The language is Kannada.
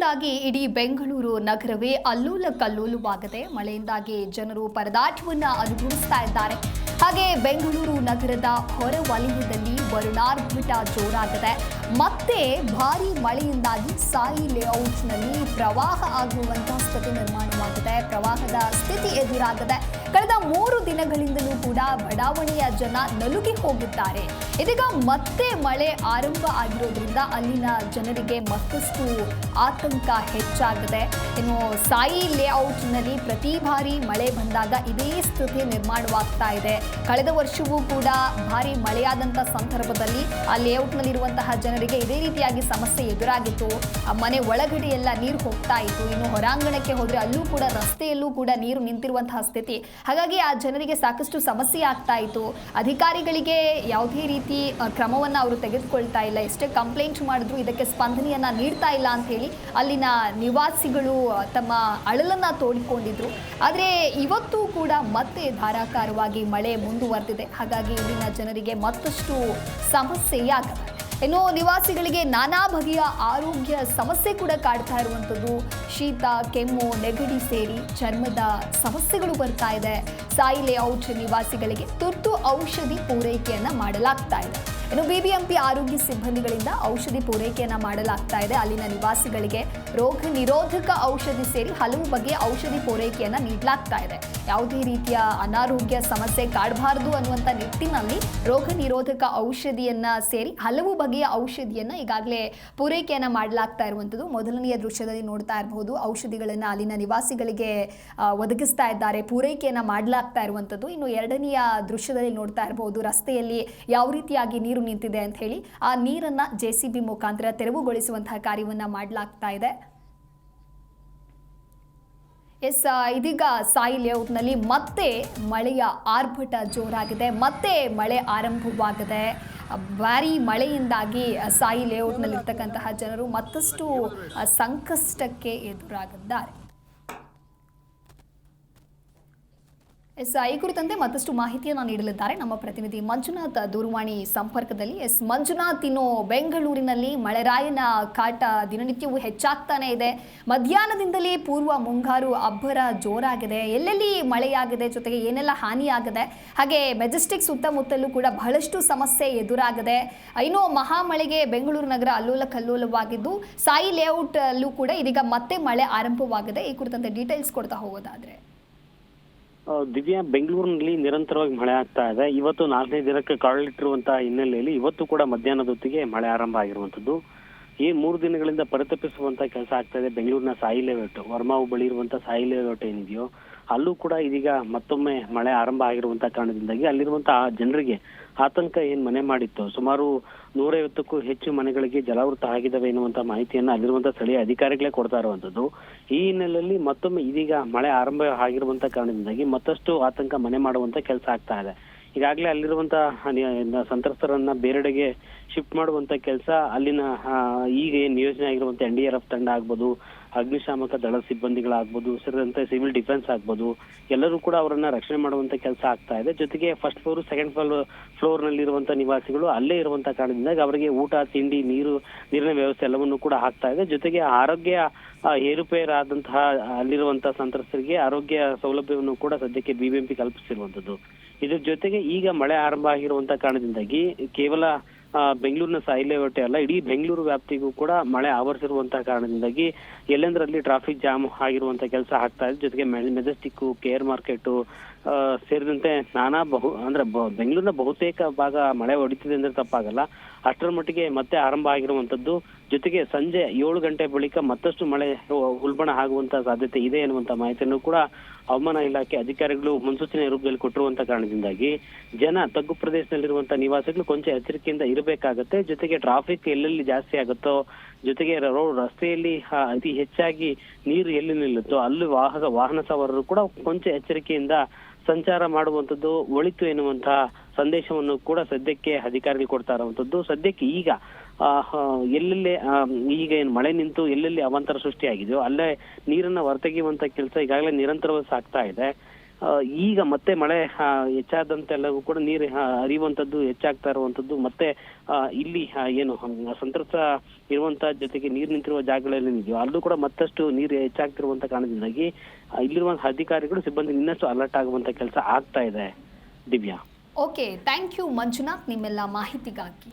ಮಳೆಯಿಂದಾಗಿ ಇಡೀ ಬೆಂಗಳೂರು ನಗರವೇ ಅಲ್ಲೂಲ ಕಲ್ಲೂಲವಾಗಿದೆ ಮಳೆಯಿಂದಾಗಿ ಜನರು ಪರದಾಟವನ್ನು ಅನುಭವಿಸ್ತಾ ಇದ್ದಾರೆ. ಹಾಗೆ ಬೆಂಗಳೂರು ನಗರದ ಹೊರ ವಲಯದಲ್ಲಿ ವರುಣಾರ್ಭಟ ಜೋರಾಗಿದೆ. ಮತ್ತೆ ಭಾರಿ ಮಳೆಯಿಂದಾಗಿ ಸಾಯಿ ಲೇಔಟ್ನಲ್ಲಿ ಪ್ರವಾಹ ಆಗುವಂತಹ ಸ್ಥಿತಿ ನಿರ್ಮಾಣವಾಗಿದೆ. ಪ್ರವಾಹದ ಸ್ಥಿತಿ ಎದುರಾಗಿದೆ ಕಳೆದ ಮೂರು ದಿನಗಳಿಂದಲೂ ಕೂಡ ಬಡಾವಣೆಯ ಜನ ನಲುಗಿ ಹೋಗಿದ್ದಾರೆ. ಇದೀಗ ಮತ್ತೆ ಮಳೆ ಆರಂಭ ಆಗಿರೋದ್ರಿಂದ ಅಲ್ಲಿನ ಜನರಿಗೆ ಮತ್ತಷ್ಟು ಆತಂಕ ಹೆಚ್ಚಾಗಿದೆ. ಇನ್ನು ಸಾಯಿ ಲೇಔಟ್ನಲ್ಲಿ ಪ್ರತಿ ಬಾರಿ ಮಳೆ ಬಂದಾಗ ಇದೇ ಸ್ಥಿತಿ ನಿರ್ಮಾಣವಾಗ್ತಾ ಇದೆ. ಕಳೆದ ವರ್ಷವೂ ಕೂಡ ಭಾರಿ ಮಳೆಯಾದಂಥ ಸಂದರ್ಭದಲ್ಲಿ ಆ ಲೇಔಟ್ನಲ್ಲಿರುವಂತಹ ಜನರಿಗೆ ಇದೇ ರೀತಿಯಾಗಿ ಸಮಸ್ಯೆ ಎದುರಾಗಿತ್ತು. ಮನೆ ಒಳಗಡೆ ಎಲ್ಲ ನೀರು ಹೋಗ್ತಾ ಇತ್ತು. ಇನ್ನು ಹೊರಾಂಗಣಕ್ಕೆ ಹೋದರೆ ಅಲ್ಲೂ ಕೂಡ, ರಸ್ತೆಯಲ್ಲೂ ಕೂಡ ನೀರು ನಿಂತಿರುವಂತಹ ಸ್ಥಿತಿ. ಹಾಗಾಗಿ ಆ ಜನರಿಗೆ ಸಾಕಷ್ಟು ಸಮಸ್ಯೆ ಆಗ್ತಾ ಇತ್ತು. ಅಧಿಕಾರಿಗಳಿಗೆ ಯಾವುದೇ ರೀತಿ ಕ್ರಮವನ್ನ ಅವರು ತೆಗೆದುಕೊಳ್ತಾ ಇಲ್ಲ. ಎಷ್ಟೇ ಕಂಪ್ಲೇಂಟ್ ಮಾಡಿದ್ರು ಇದಕ್ಕೆ ಸ್ಪಂದನೆಯನ್ನು ನೀಡ್ತಾ ಇಲ್ಲ ಅಂತ ಹೇಳಿ ಅಲ್ಲಿನ ನಿವಾಸಿಗಳು ತಮ್ಮ ಅಳಲನ್ನ ತೋಡಿಕೊಂಡಿದ್ರು. ಆದರೆ ಇವತ್ತು ಕೂಡ ಮತ್ತೆ ಧಾರಾಕಾರವಾಗಿ ಮಳೆ ಮುಂದುವರೆದಿದೆ. ಹಾಗಾಗಿ ಇಲ್ಲಿನ ಜನರಿಗೆ ಮತ್ತಷ್ಟು ಸಮಸ್ಯೆಯಾಗತ್ತೆ. ಇನ್ನು ನಿವಾಸಿಗಳಿಗೆ ನಾನಾ ಬಗೆಯ ಆರೋಗ್ಯ ಸಮಸ್ಯೆ ಕೂಡ ಕಾಡ್ತಾ ಇರುವಂಥದ್ದು. ಶೀತ, ಕೆಮ್ಮು, ನೆಗಡಿ ಸೇರಿ ಚರ್ಮದ ಸಮಸ್ಯೆಗಳು ಬರ್ತಾ ಇದೆ. ಸಾಯಿಲೆ ಲೇಔಟ್ ನಿವಾಸಿಗಳಿಗೆ ತುರ್ತು ಔಷಧಿ ಪೂರೈಕೆಯನ್ನು ಮಾಡಲಾಗ್ತಾ ಇದೆ. ಇನ್ನು ಬಿಬಿಎಂಪಿ ಆರೋಗ್ಯ ಸಿಬ್ಬಂದಿಗಳಿಂದ ಔಷಧಿ ಪೂರೈಕೆಯನ್ನ ಮಾಡಲಾಗ್ತಾ ಇದೆ. ಅಲ್ಲಿನ ನಿವಾಸಿಗಳಿಗೆ ರೋಗ ನಿರೋಧಕ ಔಷಧಿ ಸೇರಿ ಹಲವು ಬಗೆಯ ಔಷಧಿ ಪೂರೈಕೆಯನ್ನ ನೀಡಲಾಗ್ತಾ ಇದೆ. ಯಾವುದೇ ರೀತಿಯ ಅನಾರೋಗ್ಯ ಸಮಸ್ಯೆ ಕಾಡಬಾರದು ಅನ್ನುವಂಥ ನಿಟ್ಟಿನಲ್ಲಿ ರೋಗ ನಿರೋಧಕ ಔಷಧಿಯನ್ನ ಸೇರಿ ಹಲವು ಬಗೆಯ ಔಷಧಿಯನ್ನ ಈಗಾಗಲೇ ಪೂರೈಕೆಯನ್ನ ಮಾಡಲಾಗ್ತಾ ಇರುವಂಥದ್ದು ಮೊದಲನೆಯ ದೃಶ್ಯದಲ್ಲಿ ನೋಡ್ತಾ ಇರಬಹುದು ಔಷಧಿಗಳನ್ನ ಅಲ್ಲಿನ ನಿವಾಸಿಗಳಿಗೆ ಒದಗಿಸ್ತಾ ಇದ್ದಾರೆ, ಪೂರೈಕೆಯನ್ನ ಮಾಡಲಾಗ್ತಾ ಇರುವಂಥದ್ದು ಇನ್ನು ಎರಡನೆಯ ದೃಶ್ಯದಲ್ಲಿ ನೋಡ್ತಾ ಇರಬಹುದು ರಸ್ತೆಯಲ್ಲಿ ಯಾವ ರೀತಿಯಾಗಿ ನೀರು ನಿಂತಿದೆ ಅಂತ ಹೇಳಿ ಆ ನೀರನ್ನ ಜೆ ಸಿ ಬಿ ಮುಖಾಂತರ ತೆರವುಗೊಳಿಸುವಂತಹ ಕಾರ್ಯವನ್ನ ಮಾಡಲಾಗ್ತಾ ಇದೆ. ಎಸ್ ಇದೀಗ ಸಾಯಿ ಲೇಔಟ್ನಲ್ಲಿ ಮತ್ತೆ ಮಳೆಯ ಆರ್ಭಟ ಜೋರಾಗಿದೆ. ಮತ್ತೆ ಮಳೆ ಆರಂಭವಾಗಿದೆ. ಭಾರಿ ಮಳೆಯಿಂದಾಗಿ ಸಾಯಿ ಲೇಔಟ್ನಲ್ಲಿರ್ತಕ್ಕಂತಹ ಜನರು ಮತ್ತಷ್ಟು ಸಂಕಷ್ಟಕ್ಕೆ ಎದುರಾಗಿದ್ದಾರೆ. ಎಸ್ ಈ ಕುರಿತಂತೆ ಮತ್ತಷ್ಟು ಮಾಹಿತಿಯನ್ನು ನೀಡಲಿದ್ದಾರೆ. ನಮ್ಮ ಪ್ರತಿನಿಧಿ ಮಂಜುನಾಥ್ ದೂರವಾಣಿ ಸಂಪರ್ಕದಲ್ಲಿ. ಎಸ್, ಮಂಜುನಾಥ್, ಇನ್ನು ಬೆಂಗಳೂರಿನಲ್ಲಿ ಮಳೆರಾಯನ ಕಾಟ ದಿನನಿತ್ಯವೂ ಹೆಚ್ಚಾಗ್ತಾನೆ ಇದೆ. ಮಧ್ಯಾಹ್ನದಿಂದಲೇ ಪೂರ್ವ ಮುಂಗಾರು ಅಬ್ಬರ ಜೋರಾಗಿದೆ. ಎಲ್ಲೆಲ್ಲಿ ಮಳೆಯಾಗಿದೆ, ಜೊತೆಗೆ ಏನೆಲ್ಲ ಹಾನಿಯಾಗಿದೆ? ಹಾಗೆ ಮೆಜೆಸ್ಟಿಕ್ ಸುತ್ತಮುತ್ತಲೂ ಕೂಡ ಬಹಳಷ್ಟು ಸಮಸ್ಯೆ ಎದುರಾಗಿದೆ. ಇನ್ನು ಮಹಾಮಳೆಗೆ ಬೆಂಗಳೂರು ನಗರ ಅಲ್ಲೋಲ ಕಲ್ಲೋಲವಾಗಿದ್ದು ಸಾಯಿ ಲೇಔಟ್ ಅಲ್ಲೂ ಕೂಡ ಇದೀಗ ಮತ್ತೆ ಮಳೆ ಆರಂಭವಾಗಿದೆ. ಈ ಕುರಿತಂತೆ ಡೀಟೇಲ್ಸ್ ಕೊಡ್ತಾ ಹೋಗೋದಾದ್ರೆ. ದಿವ್ಯಾ, ಬೆಂಗಳೂರಿನಲ್ಲಿ ನಿರಂತರವಾಗಿ ಮಳೆ ಆಗ್ತಾ ಇದೆ. ಇವತ್ತು ನಾಲ್ಕನೇ ದಿನಕ್ಕೆ ಕಾಲಿಟ್ಟಿರುವಂತಹ ಹಿನ್ನೆಲೆಯಲ್ಲಿ ಇವತ್ತು ಕೂಡ ಮಧ್ಯಾಹ್ನದ ಹೊತ್ತಿಗೆ ಮಳೆ ಆರಂಭ ಆಗಿರುವಂತದ್ದು ಈ ಮೂರು ದಿನಗಳಿಂದ ಪರಿತಪಿಸುವಂತ ಕೆಲಸ ಆಗ್ತಾ ಇದೆ. ಬೆಂಗಳೂರಿನ ಸಾಯಿ ವರ್ಮಾ ಬಳಿ ಇರುವಂತ ಸಾಯಿ ಲೇಔಟ್ ಏನಿದೆಯೋ ಅಲ್ಲೂ ಕೂಡ ಇದೀಗ ಮತ್ತೊಮ್ಮೆ ಮಳೆ ಆರಂಭ ಆಗಿರುವಂತಹ ಕಾರಣದಿಂದಾಗಿ ಅಲ್ಲಿರುವಂತಹ ಜನರಿಗೆ ಆತಂಕ ಏನ್ ಮನೆ ಮಾಡಿತ್ತು? ಸುಮಾರು ನೂರೈವತ್ತಕ್ಕೂ ಹೆಚ್ಚು ಮನೆಗಳಿಗೆ ಜಲಾವೃತ ಆಗಿದ್ದಾವೆ ಎನ್ನುವಂತ ಮಾಹಿತಿಯನ್ನ ಅಲ್ಲಿರುವಂತಹ ಸ್ಥಳೀಯ ಅಧಿಕಾರಿಗಳೇ ಕೊಡ್ತಾ ಇರುವಂತದ್ದು. ಈ ಹಿನ್ನೆಲೆಯಲ್ಲಿ ಮತ್ತೊಮ್ಮೆ ಇದೀಗ ಮಳೆ ಆರಂಭ ಆಗಿರುವಂತಹ ಕಾರಣದಿಂದಾಗಿ ಮತ್ತಷ್ಟು ಆತಂಕ ಮನೆ ಮಾಡುವಂತ ಕೆಲಸ ಆಗ್ತಾ ಇದೆ. ಈಗಾಗಲೇ ಅಲ್ಲಿರುವಂತ ನಿ- ಸಂತ್ರಸ್ತರನ್ನ ಬೇರೆಡೆಗೆ ಶಿಫ್ಟ್ ಮಾಡುವಂತ ಕೆಲಸ ಅಲ್ಲಿನ ಈಗ ಏನ್ ನಿಯೋಜನೆ ಆಗಿರುವಂತ ಎನ್ ಡಿ ಆರ್ ಎಫ್ ತಂಡ ಆಗ್ಬೋದು ಅಗ್ನಿಶಾಮಕ ದಳ ಸಿಬ್ಬಂದಿಗಳಾಗ್ಬೋದು ಸೇರಿದಂತೆ ಸಿವಿಲ್ ಡಿಫೆನ್ಸ್ ಆಗ್ಬೋದು, ಎಲ್ಲರೂ ಕೂಡ ಅವರನ್ನ ರಕ್ಷಣೆ ಮಾಡುವಂತ ಕೆಲಸ ಆಗ್ತಾ ಇದೆ. ಜೊತೆಗೆ ಫಸ್ಟ್ ಫ್ಲೋರ್ ಸೆಕೆಂಡ್ ಫ್ಲೋರ್ ಫ್ಲೋರ್ನಲ್ಲಿ ಇರುವಂತ ನಿವಾಸಿಗಳು ಅಲ್ಲೇ ಇರುವಂತ ಕಾರಣದಿಂದಾಗಿ ಅವರಿಗೆ ಊಟ, ತಿಂಡಿ, ನೀರು, ನೀರಿನ ವ್ಯವಸ್ಥೆ ಎಲ್ಲವನ್ನು ಕೂಡ ಆಗ್ತಾ ಇದೆ. ಜೊತೆಗೆ ಆರೋಗ್ಯ ಏರುಪೇರಾದಂತಹ ಅಲ್ಲಿರುವಂತಹ ಸಂತ್ರಸ್ತರಿಗೆ ಆರೋಗ್ಯ ಸೌಲಭ್ಯವನ್ನು ಕೂಡ ಸದ್ಯಕ್ಕೆ ಬಿಬಿಎಂಪಿ ಕಲ್ಪಿಸಿರುವಂತದ್ದು. ಇದ್ರ ಜೊತೆಗೆ ಈಗ ಮಳೆ ಆರಂಭ ಆಗಿರುವಂತ ಕಾರಣದಿಂದಾಗಿ ಕೇವಲ ಬೆಂಗಳೂರಿನ ಸಾಯಿಲೆವಟ್ಟೆ ಅಲ್ಲ, ಇಡೀ ಬೆಂಗಳೂರು ವ್ಯಾಪ್ತಿಗೂ ಕೂಡ ಮಳೆ ಆವರಿಸಿರುವಂತಹ ಕಾರಣದಿಂದಾಗಿ ಎಲ್ಲೆಂದರಲ್ಲಿ ಟ್ರಾಫಿಕ್ ಜಾಮ್ ಆಗಿರುವಂತಹ ಕೆಲಸ ಆಗ್ತಾ ಇದೆ. ಜೊತೆಗೆ ಮೆಜೆಸ್ಟಿಕ್ ಕೇರ್ ಮಾರ್ಕೆಟ್ ಸೇರಿದಂತೆ ನಾನಾ ಬಹು, ಅಂದ್ರೆ ಬೆಂಗಳೂರಿನ ಬಹುತೇಕ ಭಾಗ ಮಳೆ ಹೊಡಿತಿದೆ ಅಂದ್ರೆ ತಪ್ಪಾಗಲ್ಲ. ಅಷ್ಟರ ಮಟ್ಟಿಗೆ ಮತ್ತೆ ಆರಂಭ ಆಗಿರುವಂತದ್ದು. ಜೊತೆಗೆ ಸಂಜೆ ಏಳು ಗಂಟೆ ಬಳಿಕ ಮತ್ತಷ್ಟು ಮಳೆ ಉಲ್ಬಣ ಆಗುವಂತ ಸಾಧ್ಯತೆ ಇದೆ ಎನ್ನುವಂತ ಮಾಹಿತಿಯನ್ನು ಕೂಡ ಹವಾಮಾನ ಇಲಾಖೆ ಅಧಿಕಾರಿಗಳು ಮುನ್ಸೂಚನೆ ರೂಪದಲ್ಲಿ ಕೊಟ್ಟಿರುವಂತ ಕಾರಣದಿಂದಾಗಿ ಜನ ತಗ್ಗು ಪ್ರದೇಶದಲ್ಲಿರುವಂತಹ ನಿವಾಸಿಗಳು ಕೊಂಚ ಎಚ್ಚರಿಕೆಯಿಂದ ಇರಬೇಕಾಗತ್ತೆ. ಜೊತೆಗೆ ಟ್ರಾಫಿಕ್ ಎಲ್ಲೆಲ್ಲಿ ಜಾಸ್ತಿ ಆಗುತ್ತೋ, ಜೊತೆಗೆ ರೋಡ್ ರಸ್ತೆಯಲ್ಲಿ ಅತಿ ಹೆಚ್ಚಾಗಿ ನೀರು ಎಲ್ಲಿ ನಿಲ್ಲುತ್ತೋ, ಅಲ್ಲಿ ವಾಹಕ, ವಾಹನ ಸವಾರರು ಕೂಡ ಕೊಂಚ ಎಚ್ಚರಿಕೆಯಿಂದ ಸಂಚಾರ ಮಾಡುವಂತದ್ದು ಒಳಿತು ಎನ್ನುವಂತಹ ಸಂದೇಶವನ್ನು ಕೂಡ ಸದ್ಯಕ್ಕೆ ಅಧಿಕಾರಿಗಳು ಕೊಡ್ತಾ ಇರುವಂತದ್ದು ಸದ್ಯಕ್ಕೆ ಈಗ ಎಲ್ಲೆಲ್ಲಿ ಈಗ ಏನು ಮಳೆ ನಿಂತು ಎಲ್ಲೆಲ್ಲಿ ಅವಾಂತರ ಸೃಷ್ಟಿಯಾಗಿದೆಯೋ ಅಲ್ಲೇ ನೀರನ್ನ ಹೊರತೆಗೆಯುವಂತ ಕೆಲಸ ಈಗಾಗಲೇ ನಿರಂತರವಾಗಿ ಸಾಗ್ತಾ ಇದೆ. ಈಗ ಮತ್ತೆ ಮಳೆ ಹೆಚ್ಚಾದಂತೆಲ್ಲವೂ ಕೂಡ ನೀರು ಹರಿಯುವಂತದ್ದು ಹೆಚ್ಚಾಗ್ತಾ ಇರುವಂತದ್ದು ಮತ್ತೆ ಇಲ್ಲಿ ಏನು ಸಂತ್ರಸ್ತ ಇರುವಂತ ಜೊತೆಗೆ ನೀರು ನಿಂತಿರುವ ಜಾಗಗಳಲ್ಲಿ ಇದೆಯೋ ಅಲ್ಲೂ ಕೂಡ ಮತ್ತಷ್ಟು ನೀರು ಹೆಚ್ಚಾಗ್ತಿರುವಂತ ಕಾರಣದಿಂದಾಗಿ ಇಲ್ಲಿರುವಂತಹ ಇಲ್ಲಿರುವ ಅಧಿಕಾರಿಗಳು, ಸಿಬ್ಬಂದಿ ಇನ್ನಷ್ಟು ಅಲರ್ಟ್ ಆಗುವಂತ ಕೆಲಸ ಆಗ್ತಾ ಇದೆ. Divya. Okay thank you Manjunath, ನಿಮ್ಮೆಲ್ಲ ಮಾಹಿತಿಗಾಗಿ.